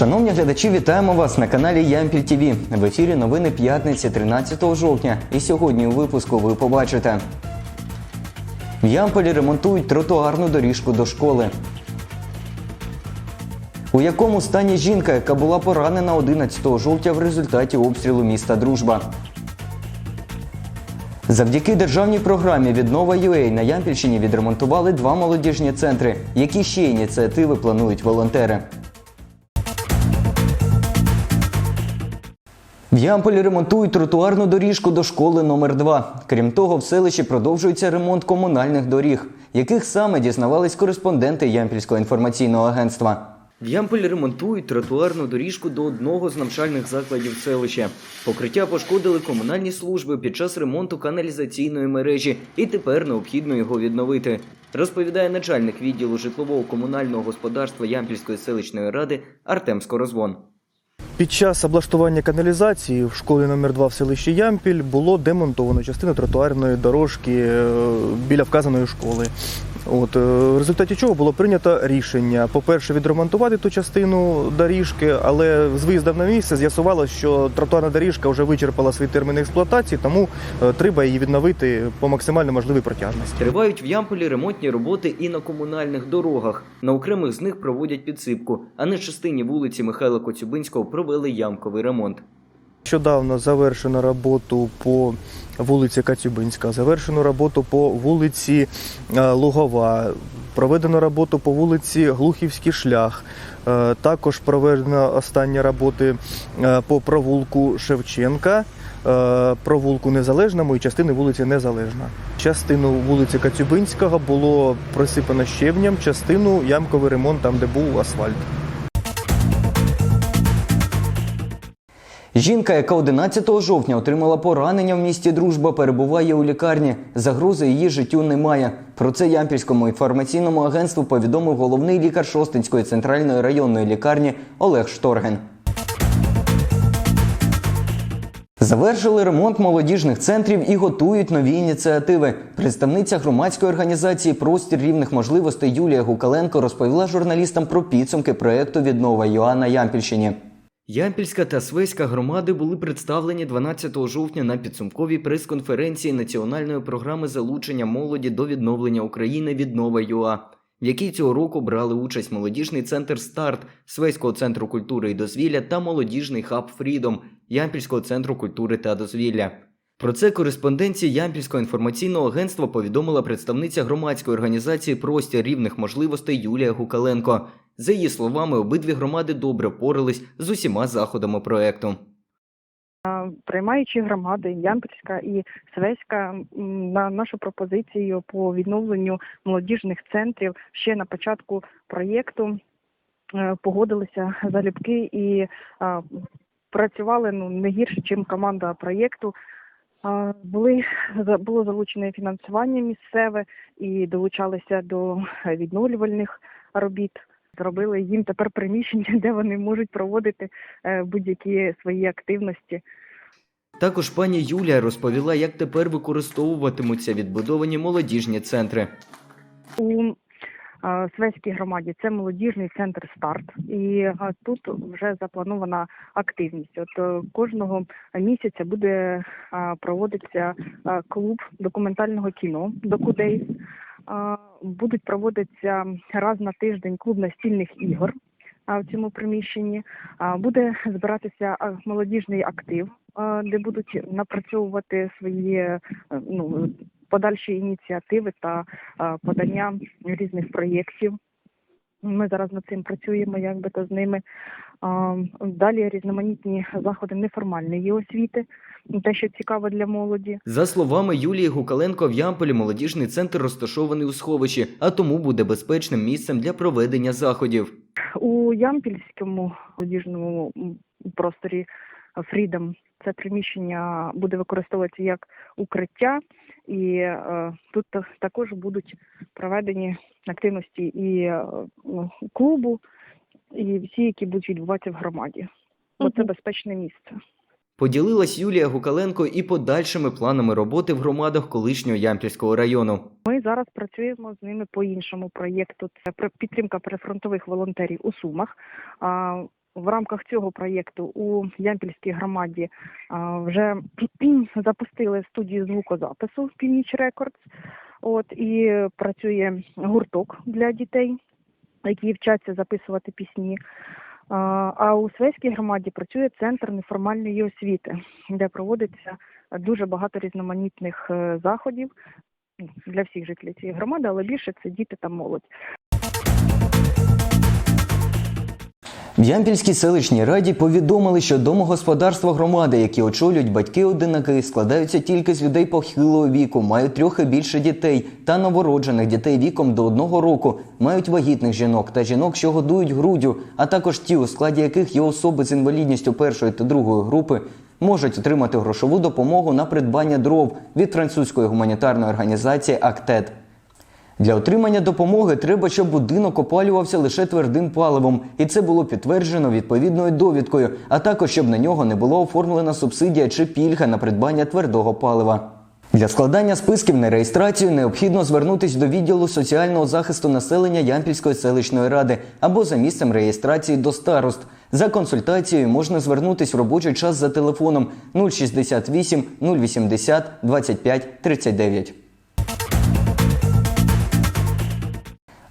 Шановні глядачі, вітаємо вас на каналі Ямпіль ТВ. В ефірі новини п'ятниці 13 жовтня. І сьогодні у випуску ви побачите. В Ямполі ремонтують тротуарну доріжку до школи. У якому стані жінка, яка була поранена 11 жовтня в результаті обстрілу міста Дружба. Завдяки державній програмі Віднова UA на Ямпільщині відремонтували два молодіжні центри. Які ще ініціативи планують волонтери? В Ямполі ремонтують тротуарну доріжку до школи номер 2 Крім того, в селищі продовжується ремонт комунальних доріг, яких саме дізнавались кореспонденти Ямпільського інформаційного агентства. В Ямполі ремонтують тротуарну доріжку до одного з навчальних закладів селища. Покриття пошкодили комунальні служби під час ремонту каналізаційної мережі, і тепер необхідно його відновити. Розповідає начальник відділу житлового комунального господарства Ямпільської селищної ради Артем Скорозвон. Під час облаштування каналізації в школі номер 2 в селищі Ямпіль було демонтовано частину тротуарної дорожки е, біля вказаної школи. От, е, в результаті чого було прийнято рішення, по-перше, відремонтувати ту частину доріжки, але з виїздом на місце з'ясувалося, що тротуарна доріжка вже вичерпала свій термін експлуатації, тому е, треба її відновити по максимально можливій протяжності. Тривають в Ямполі ремонтні роботи і на комунальних дорогах. На окремих з них проводять підсипку, а на частині вулиці Михайла Коцюбинського провели ямковий ремонт. Нещодавно завершено роботу по вулиці Кацюбинська, завершено роботу по вулиці е, Лугова, проведено роботу по вулиці Глухівський шлях. Е, Також проведено останні роботи е, по провулку Шевченка, провулку Незалежному і частини вулиці Незалежна. Частину вулиці Кацюбинського було присипано щебнем, частину ямковий ремонт там, де був асфальт. Жінка, яка 11 жовтня отримала поранення в місті Дружба, перебуває у лікарні. Загрози її життю немає. Про це Ямпільському інформаційному агентству повідомив головний лікар Шостинської центральної районної лікарні Олег Шторген. Завершили ремонт молодіжних центрів і готують нові ініціативи. Представниця громадської організації Простір рівних можливостей Юлія Гукаленко розповіла журналістам про підсумки проекту Віднова ЮА на Ямпільщині. Ямпільська та Свеська громади були представлені 12 жовтня на підсумковій прес-конференції національної програми залучення молоді до відновлення України Віднова ЮА, в якій цього року брали участь молодіжний центр Старт Свеського центру культури і дозвілля та молодіжний хаб Фрідом Ямпільського центру культури та дозвілля. Про це кореспонденції Ямпільського інформаційного агентства повідомила представниця громадської організації Простір рівних можливостей Юлія Гукаленко. За її словами, обидві громади добре впорались з усіма заходами проекту. приймаючі громади Ямпільська і Свеська на нашу пропозицію по відновленню молодіжних центрів ще на початку проєкту е, погодилися залюбки і працювали ну не гірше, ніж команда проєкту. Були було залучене фінансування місцеве і долучалися до відновлювальних робіт. Зробили їм тепер приміщення, де вони можуть проводити е, будь-які свої активності. Також пані Юлія розповіла, як тепер використовуватимуться відбудовані молодіжні центри. У е, Свеській громаді це молодіжний центр старт, і е, тут вже запланована активність. От кожного місяця буде проводитися клуб документального кіно Докудейс. Е, Будуть проводитися раз на тиждень клуб настільних ігор в цьому приміщенні. Буде збиратися молодіжний актив, де будуть напрацьовувати свої е, ну подальші ініціативи та подання різних проєктів. Ми зараз над цим працюємо, якби то з ними. Далі різноманітні заходи неформальної освіти, те, що цікаво для молоді. За словами Юлії Гукаленко, в Ямполі молодіжний центр розташований у сховищі, а тому буде безпечним місцем для проведення заходів. У Ямпільському молодіжному просторі Freedom це приміщення буде використовуватися як укриття, і е, тут також будуть проведені активності і е, ну, клубу, і всі, які будуть відбуватися в громаді. Бо це безпечне місце. Поділилась Юлія Гукаленко і подальшими планами роботи в громадах колишнього Ямпільського району. Ми зараз працюємо з ними по іншому проєкту. Це про- підтримка прифронтових волонтерів у Сумах. А, в рамках цього проєкту у Ямпільській громаді вже запустили студію звукозапису Північ Рекордс. От і працює гурток для дітей, які вчаться записувати пісні. А, А у Свейській громаді працює центр неформальної освіти, де проводиться дуже багато різноманітних е, заходів для всіх жителів цієї громади, але більше це діти та молодь. В Ямпільській селищній раді повідомили, що домогосподарства громади, які очолюють батьки-одинаки, складаються тільки з людей похилого віку, мають трохи більше дітей та новороджених дітей віком до одного року, мають вагітних жінок та жінок, що годують груддю, а також ті, у складі яких є особи з інвалідністю першої та другої групи, можуть отримати грошову допомогу на придбання дров від французької гуманітарної організації АКТЕД. Для отримання допомоги треба, щоб будинок опалювався лише твердим паливом, і це було підтверджено відповідною довідкою, а також щоб на нього не було оформлена субсидія чи пільга на придбання твердого палива. Для складання списків на реєстрацію необхідно звернутися до відділу соціального захисту населення Ямпільської селищної ради або за місцем реєстрації до старост. За консультацією можна звернутись в робочий час за телефоном 068 080 25 39.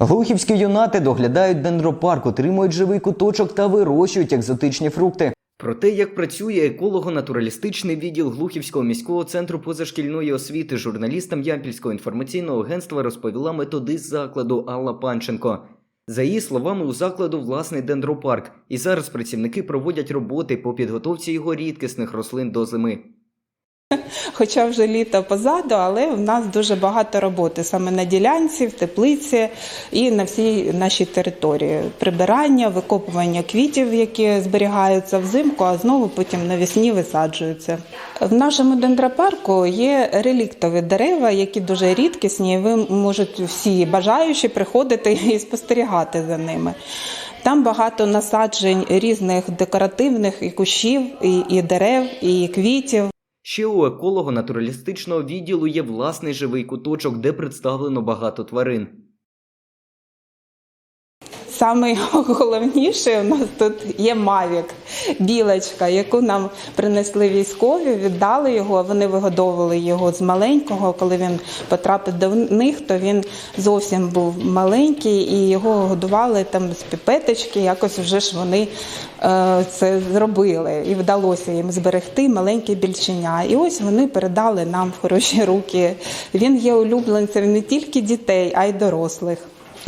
Глухівські юнати доглядають дендропарк, отримують живий куточок та вирощують екзотичні фрукти. Про те, як працює еколого-натуралістичний відділ Глухівського міського центру позашкільної освіти, журналістам Ямпільського інформаційного агентства розповіла методист закладу Алла Панченко. За її словами, у закладу власний дендропарк, і зараз працівники проводять роботи по підготовці його рідкісних рослин до зими. Хоча вже літо позаду, але в нас дуже багато роботи саме на ділянці, в теплиці і на всій нашій території. Прибирання, викопування квітів, які зберігаються взимку, а знову потім навесні висаджуються. В нашому дендропарку є реліктові дерева, які дуже рідкісні. Ви можете всі бажаючі приходити і спостерігати за ними. Там багато насаджень різних декоративних і кущів, і, і дерев, і квітів. Ще у еколого-натуралістичного відділу є власний живий куточок, де представлено багато тварин. Саме головніше у нас тут є Мавік, білочка, яку нам принесли військові, віддали його. Вони вигодовували його з маленького. Коли він потрапив до них, то він зовсім був маленький, і його годували там з піпеточки. Якось вже ж вони е, це зробили, і вдалося їм зберегти маленьке більченя. І ось вони передали нам в хороші руки. Він є улюбленцем не тільки дітей, а й дорослих.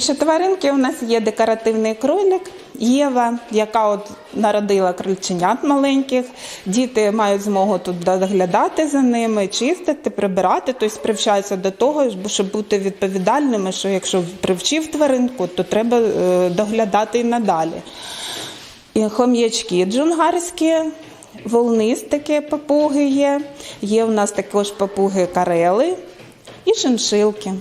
Ще тваринки у нас є декоративний кролик Єва, яка от народила крольченят маленьких. Діти мають змогу тут доглядати за ними, чистити, прибирати, тобто привчаються до того, щоб бути відповідальними, що якщо привчив тваринку, то треба е, доглядати і надалі. І хом'ячки джунгарські, волнистики папуги є. Є у нас також папуги карели і шиншилки.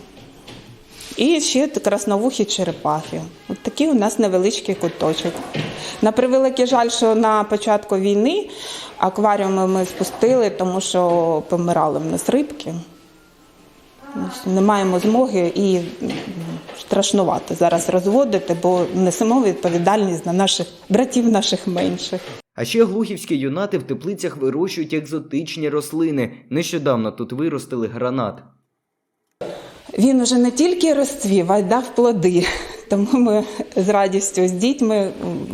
І ще красновухі черепахи. От такий у нас невеличкий куточок. На превеликий жаль, що на початку війни акваріуми ми спустили, тому що помирали в нас рибки. Не маємо змоги і страшнувати зараз розводити, бо несемо відповідальність на наших братів, наших менших. А ще глухівські юнати в теплицях вирощують екзотичні рослини. Нещодавно тут виростили гранат. Він уже не тільки розцвів, а й дав плоди. Тому ми з радістю з дітьми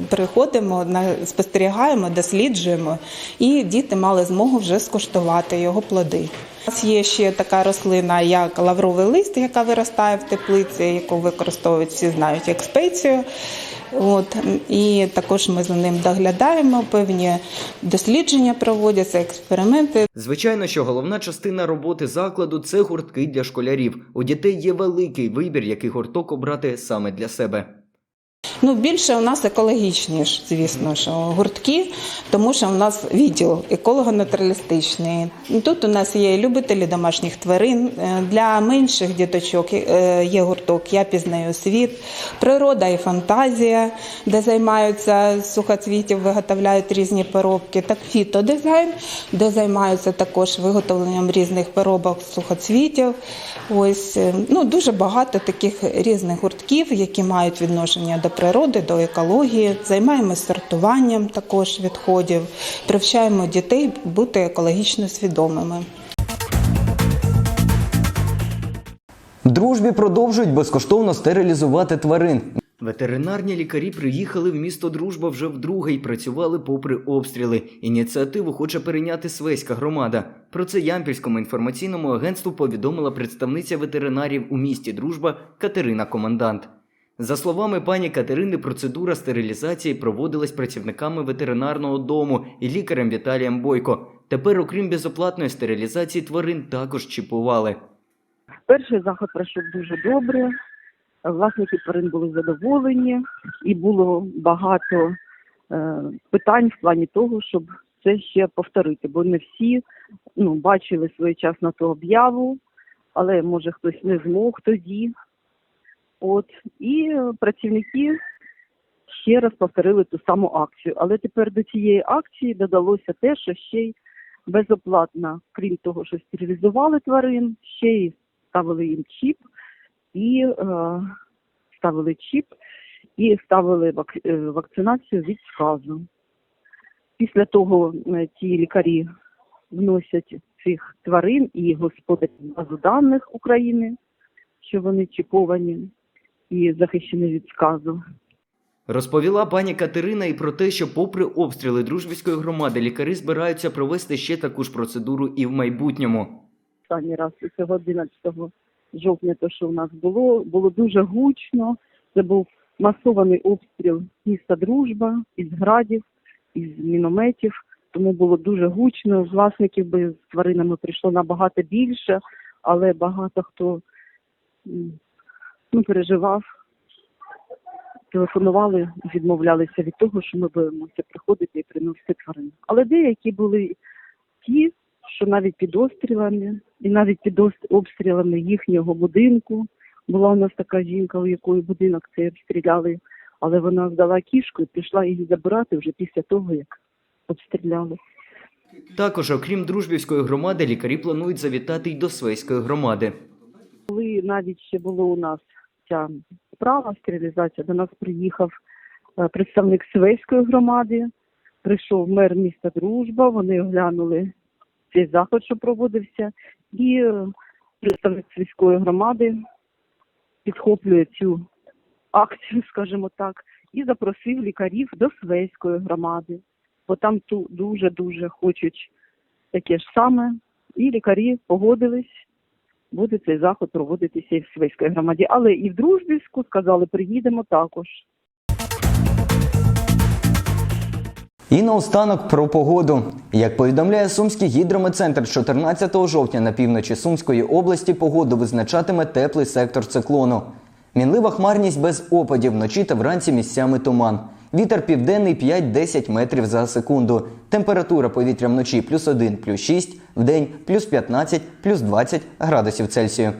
приходимо, спостерігаємо, досліджуємо, і діти мали змогу вже скуштувати його плоди. У нас є ще така рослина, як лавровий лист, яка виростає в теплиці, яку використовують всі знають як спецію. От і також ми за ним доглядаємо. Певні дослідження проводяться, експерименти. Звичайно, що головна частина роботи закладу це гуртки для школярів. У дітей є великий вибір, який гурток обрати саме для себе. Ну, більше у нас екологічні звісно, що гуртки, тому що у нас відділ еколого-натуралістичний. Тут у нас є любителі домашніх тварин. Е, Для менших діточок е, є гурток Я пізнаю світ, природа і фантазія, де займаються сухоцвітів, виготовляють різні поробки, так фітодизайн, де займаються також виготовленням різних поробок сухоцвітів. Ось е, ну дуже багато таких різних гуртків, які мають відношення до природи. Природи, до екології, займаємось сортуванням також відходів, привчаємо дітей бути екологічно свідомими. Дружбі продовжують безкоштовно стерилізувати тварин. Ветеринарні лікарі приїхали в місто Дружба вже вдруге й працювали попри обстріли. Ініціативу хоче перейняти Свеська громада. Про це Ямпільському інформаційному агентству повідомила представниця ветеринарів у місті Дружба Катерина Командант. За словами пані Катерини, процедура стерилізації проводилась працівниками ветеринарного дому і лікарем Віталієм Бойко. Тепер, окрім безоплатної стерилізації тварин, також чіпували. Перший заход пройшов дуже добре. Власники тварин були задоволені, і було багато е, питань в плані того, щоб це ще повторити, бо не всі ну, бачили своєчасно ту об'яву, але може хтось не змог тоді. От і працівники ще раз повторили ту саму акцію. Але тепер до цієї акції додалося те, що ще й безоплатно, крім того, що стерилізували тварин, ще й ставили їм чіп і е, ставили чіп і ставили вак, е, вакцинацію від сказу. Після того е, ті лікарі вносять цих тварин і господарів базу даних України, що вони чіповані і захищені від сказу. Розповіла пані Катерина і про те, що, попри обстріли дружбівської громади, лікарі збираються провести ще таку ж процедуру і в майбутньому. останній раз цього 11 жовтня, то що у нас було, було дуже гучно. Це був масований обстріл міста Дружба із градів, із мінометів. Тому було дуже гучно. Власників би з тваринами прийшло набагато більше, але багато хто ну, переживав, телефонували відмовлялися від того, що ми боїмося приходити і приносити тварин. Але деякі були ті, що навіть під обстрілами, і навіть під обстрілами їхнього будинку. Була у нас така жінка, у якої будинок цей обстріляли, але вона здала кішку і пішла її забирати вже після того, як обстріляли. Також, окрім дружбівської громади, лікарі планують завітати й до Свейської громади. Коли навіть ще було у нас ця справа, стерилізація, до нас приїхав е, представник Свейської громади, прийшов мер міста Дружба, вони оглянули цей заход, що проводився, і е, представник сільської громади підхоплює цю акцію, скажімо так, і запросив лікарів до Свейської громади, бо там ту дуже-дуже хочуть таке ж саме, і лікарі погодились буде цей заход проводитися і в Свейській громаді. Але і в Дружбівську сказали, приїдемо також. І наостанок про погоду. Як повідомляє Сумський гідрометцентр, 14 жовтня на півночі Сумської області погоду визначатиме теплий сектор циклону. Мінлива хмарність без опадів вночі та вранці місцями туман. Вітер південний 5-10 метрів за секунду. Температура повітря вночі плюс 1, плюс 6, вдень плюс 15, плюс 20 градусів Цельсію.